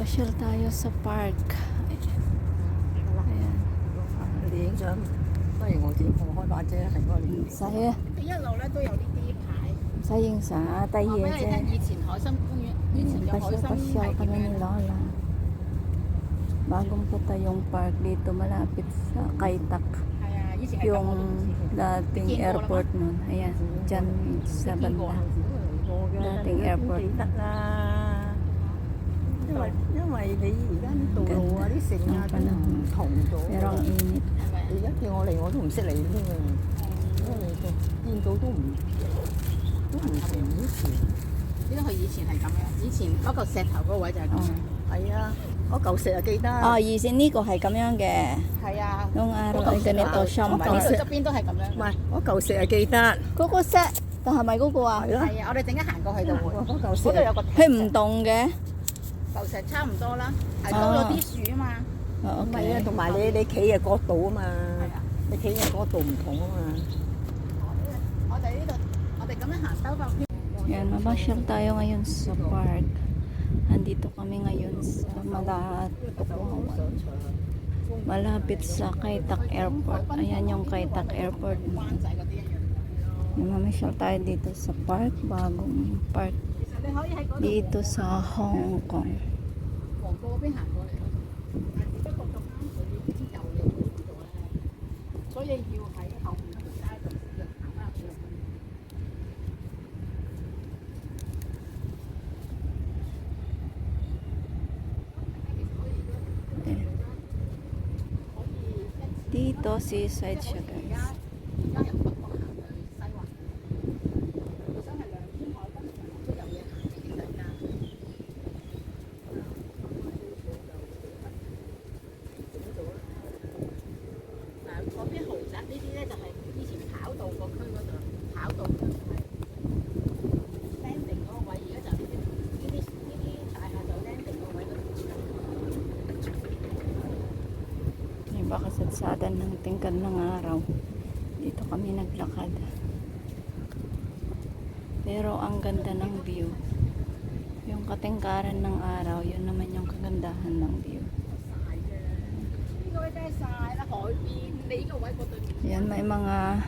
Pasyal tayo sa park. Ayan. Saya. Sayang sa tay ye je. Pasyal pasyal kami ni Lola. Bagong puta yung park dito malapit sa Kaitak. Yung dating airport nun. Ayan, dyan sa banda. Dating airport. 因為因為你而家啲道路啊、啲城啊都唔同咗。你而家叫我嚟我都唔識嚟添啊！因為見到都唔都唔同以前。呢個佢以前係咁樣，以前嗰嚿石頭嗰個位就係咁樣。係啊，嗰嚿石啊記得。Oh, isin ni ko hay kami yang ge. 係啊，Nung araw ay ganito siya 嗰嚿石側邊都係咁樣唔。係，嗰嚿石啊記得。Kuko set. Ta 係咪嗰個啊？係啊，我哋陣間行過去就會。嗰嚿石嗰度有個佢唔動嘅。嚿石差唔多啦，系多咗啲树啊嘛。Oh, 唔系啊， okay. 同埋你你企嘅角度啊嘛，系啊，你企嘅角度唔同啊嘛。我哋呢度，我哋咁样行兜翻圈。 Yan, mabasyal tayo ngayon sa park. Andito kami ngayon sa Malatukuhawan. Malapit sa Kaitak Airport. Ayan yung Kaitak Airport. 湾仔嗰啲一样。 Mamasyal tayo dito sa park. Bagong park 其实你可以喺嗰度 dito sa Hong Kong. 嗰邊行過嚟嗰度，但只不過咁啱佢啲舊嘢喺呢度咧，所以要喺後面嗰條街度行翻入去。Dito, seaside siya guys. 而 magandang tingkad ng araw. Dito kami naglakad. Pero ang ganda ng view. Yung katingkaran ng araw yun naman yung kagandahan ng view. Yan may mga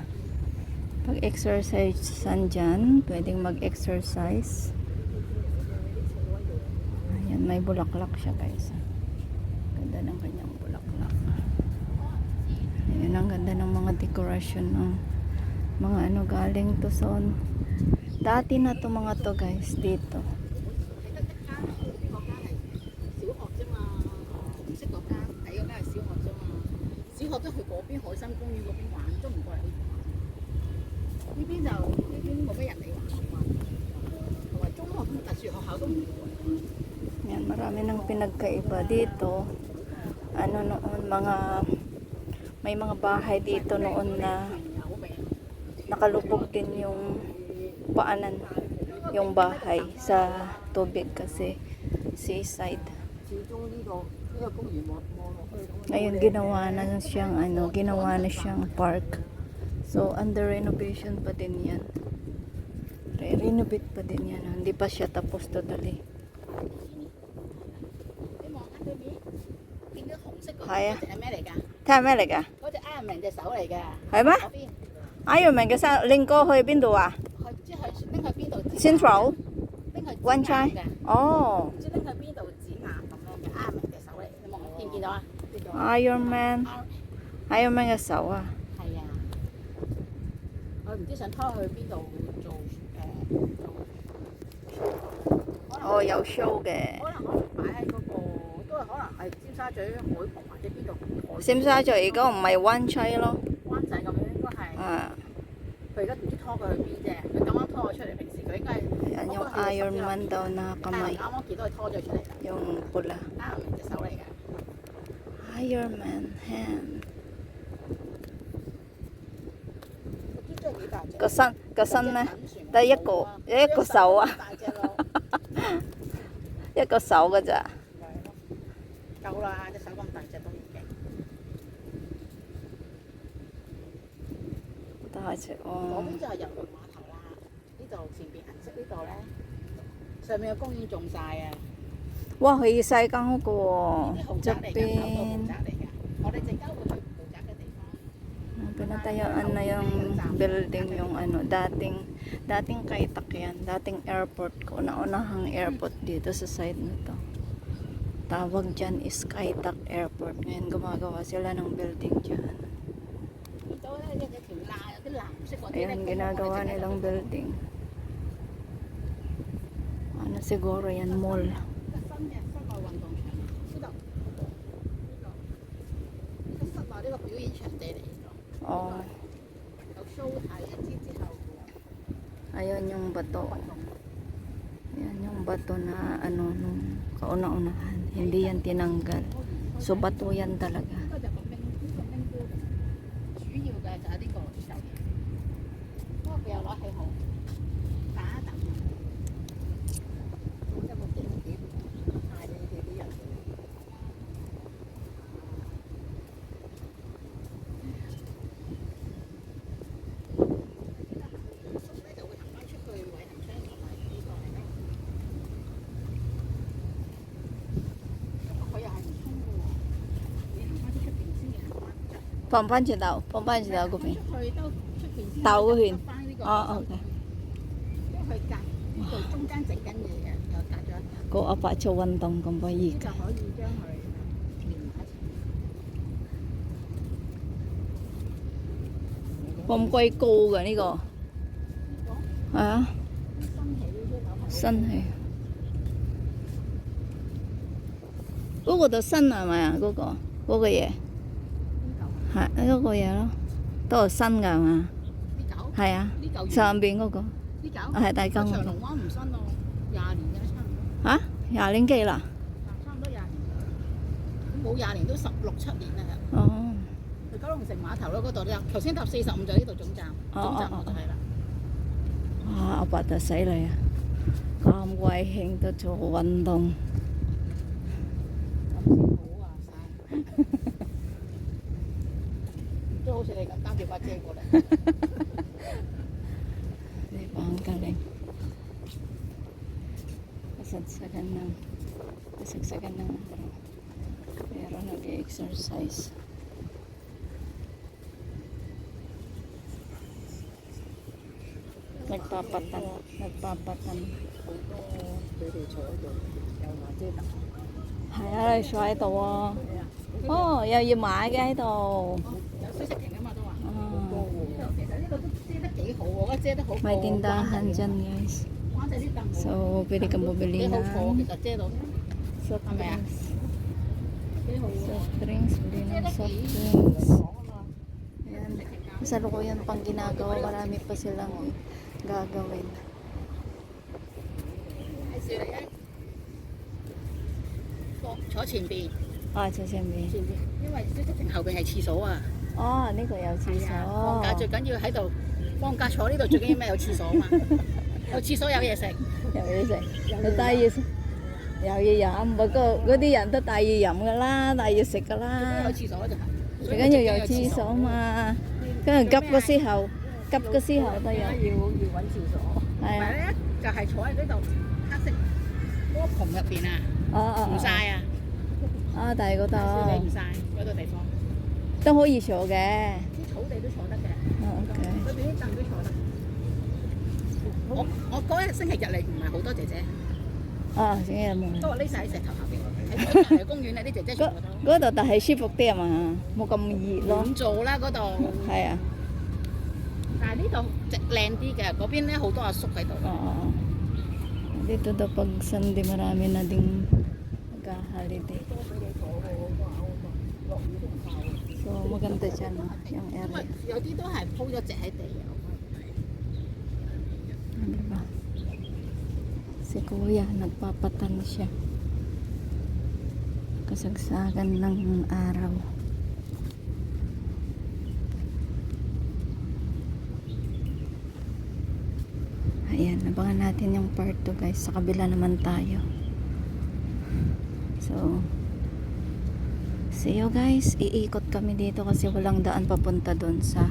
pag exercise san dyan. Pwedeng mag exercise ayan may bulaklak siya guys. ang ganda ng mga decoration ng mga ano galing to son dati na to mga to guys dito. Yan, marami ng pinagkaiba dito. Ano noon, mga may mga bahay dito noon na nakalubog din yung paanan yung bahay sa tubig kasi seaside. Ngayon ginawa na siyang ano ginawa na siyang park. So under renovation pa din yan. Re renovate pa din yan. Hindi pa siya tapos totally. Kaya 望下咩嚟㗎？睇係咩嚟㗎？嗰隻 Iron Man 隻手嚟㗎。係咩？Iron Man 嘅手拎過去邊度啊去唔知去拎去邊度？Central 拎去 One 展 Chai 覽嘅。哦唔知拎去邊度展覽咁樣嘅 Iron Man 隻手嚟，你望見唔見到啊？Iron Man Iron- Man 嘅手啊。係啊，我唔知想拖去邊度做誒做。哦，有 show 嘅。可能可能擺喺嗰個，都係可能係尖沙咀海旁或者邊度海尖沙咀而家唔係灣仔咯。灣仔咁樣，應該係啊，佢而家唔知拖佢去邊啫。佢咁啱拖我出嚟，平時佢應該係 yan yung Iron Man daw na 但係啱啱見到佢拖咗出嚟啦，Yung pula. Iron 隻手嚟㗎。Iron Man hand. 個身個身咧，得一個一個手啊，一個手㗎咋。够啦，只手咁大只都已经。大只嗰哦。边就系邮轮码头啦，呢度前边银色呢度咧，上面嘅公园种晒啊！ 哇，去西港嗰个喎，啲豪侧宅嚟㗎，九个豪边宅嚟㗎。我哋阵间会去豪宅嘅地方。 pinatayaan na yung building yung ano, dating dating kaitak yan, dating airport ko, naunahang airport dito sa side na to. tawag dyan is Skytac Airport. Ngayon gumagawa sila ng building dyan. Ayan, ginagawa nilang building. Ano siguro yan, mall. Oh. Ayun yung bato. Ayun yung bato. Ayan yung bato na ano nung kauna-unahan. Hindi yan tinanggal. So bato yan talaga. 放翻轉頭，放翻轉頭嗰邊，兜一圈。哦，O K。中间整緊嘢嘅，又咗。個阿伯做運動咁可以嘅。放貴高嘅呢個，係啊，新氣。嗰個就新係咪啊？嗰個嗰個嘢。呢嚿係嗰個嘢咯，都係新㗎係嘛？呢嚿係啊，上邊嗰、個呢嚿係大金長龍灣唔新咯，廿年嘅差唔多，嚇廿年幾啦？嗱差唔多廿年。冇廿年都十六七年啦。哦，去九龍城碼頭咯，嗰度咧，頭先搭四十五就呢度總站，哦總站哦哦就係啦。哇！阿伯就死你啊！咁鬼興都做運動，咁先好啊 들어오시니까 땀이 맞지 이거. 네, 방가래. Kasagsagan ng kasagsagan ng pero nag-exercise. Nagpapatan. Nagpapatan. Hay ơi, xoay tàu. Ồ, giờ gì mãi cái tàu. may tindahan dyan guys. 关仔啲凳好 So, pwede kang bumili 几好坐，其ng实遮到 soft 系咪啊 drinks. 几好喎。 Soft drinks, bili 遮 ng 得 soft 几 drinks. 爽啊嘛！ Ayan. Kasalukuyan pang ginagawa. Marami pa silang gagawin. 介绍你啊，坐坐前边， Ah, sa siyempre. 前边，因为水食亭后边系厕所啊。 Oh,呢个有厕系啊，放假所。最紧要喺度， 放假坐呢度最緊要咩？有廁所嘛，有廁所有嘢食。有嘢食，有帶嘢食，有嘢飲。不過嗰啲人都帶嘢飲噶啦，帶嘢食噶啦有。廁所就係。最緊要有廁所嘛。跟住急嗰時候，急嗰時候都有。要要揾廁所。同係啊就係坐喺呢度黑色嗰個棚入邊啊，哦哦唔晒啊，啊，但係嗰你唔度晒嗰個地方，都可以坐嘅。啲草地都坐得嘅，哦，OK。裏邊啲凳都坐得。我我嗰日星期日嚟唔係好多姐姐，啊，自己有冇？都話匿晒喺石頭下邊，喺隔離公園咧啲姐姐全部都嗰度但係舒服啲啊嘛，冇咁熱咯。滿做啦嗰度。係啊，但係呢度直靚啲嘅，嗰邊咧好多阿叔喺度。oo. Dito daw pag Sunday marami na ding nag-holiday. 多俾你坐喎，哇！落雨都唔怕喎。So maganda dyan no, yung 因為 area. 有啲都係鋪咗隻喺地嘅。Ano ba? Si Kuya, nagpapatan siya. Kasagsagan ng araw. Ayan, abangan natin yung part 2 guys. Sa kabila naman tayo. So, see you guys. Iikot kami dito kasi walang daan papunta doon sa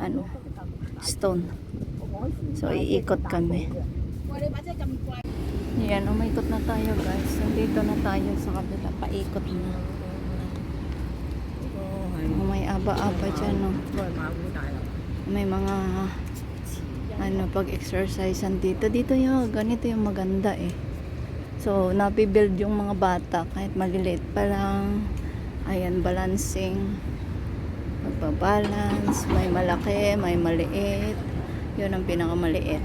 ano, stone. So, iikot kami. Yan, umikot na tayo guys. Nandito na tayo sa kabila. Paikot na. Oh, may aba-aba dyan. No? May mga ano, pag-exercise dito. Dito yung ganito yung maganda eh. So, napibuild yung mga bata kahit maliliit pa lang. Ayan, balancing. Magbabalance. May malaki, may maliit yun ang pinakamaliit.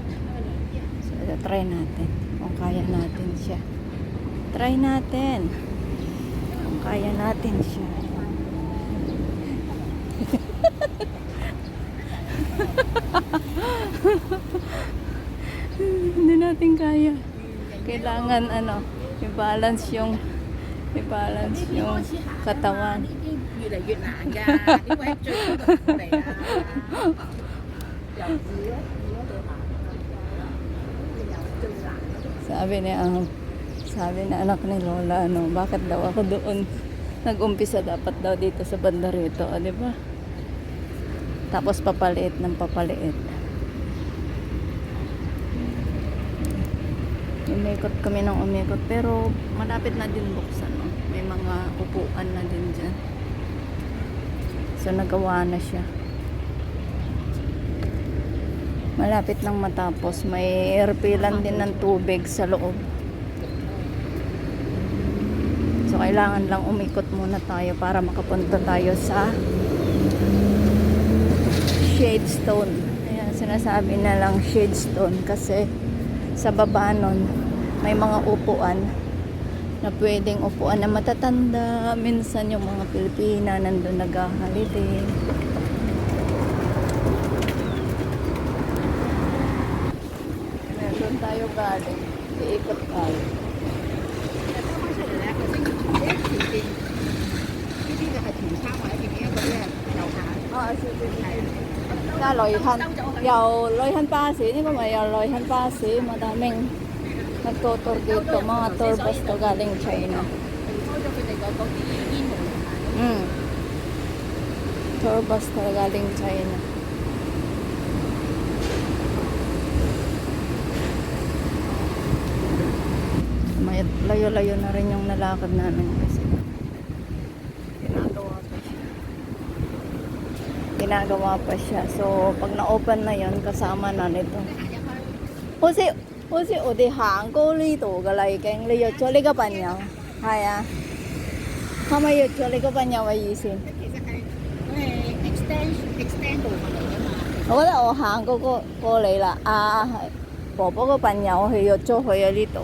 So try natin kung kaya natin siya. Try natin kung kaya natin siya. Hindi natin kaya. Kailangan ano i-balance yung i-balance yung katawan. Yun na yun sabi ni ang sabi na anak ni Lola, ano, bakit daw ako doon nag-umpisa dapat daw dito sa banda rito, di ba? Tapos papaliit ng papaliit. Umikot kami ng umikot, pero malapit na din buksan, no? May mga upuan na din dyan. So, nagawa na siya. Malapit lang matapos. May refilan din ng tubig sa loob. So, kailangan lang umikot muna tayo para makapunta tayo sa Shade Stone. Ayan, sinasabi na lang Shade Stone kasi sa baba nun, may mga upuan na pwedeng upuan na matatanda. Minsan yung mga Pilipina nandun nag-holiday. tayo galing. Iikot tayo. ra lội hành dầu lội hành ba sĩ nhưng mà mày dầu lội hành ba sĩ mà ta mình. Mà cô tôi đi tôi mà tôi bắt tôi gà lên chạy nè. Ừ. Tôi bắt tôi gà lên chạy nè. May layo-layo na rin yung nalakad namin kasi ginagawa pa siya. Ginagawa pa siya. So, pag na-open na yon kasama na nito. 好似好似我哋行过呢度噶啦，已经你约咗呢个朋友，系啊，可唔可以约咗呢个朋友嘅意思？其实系佢系 extend extend 部分嚟㗎嘛。我觉得我行过过过嚟啦，啊，婆婆个朋友去约咗佢喺呢度，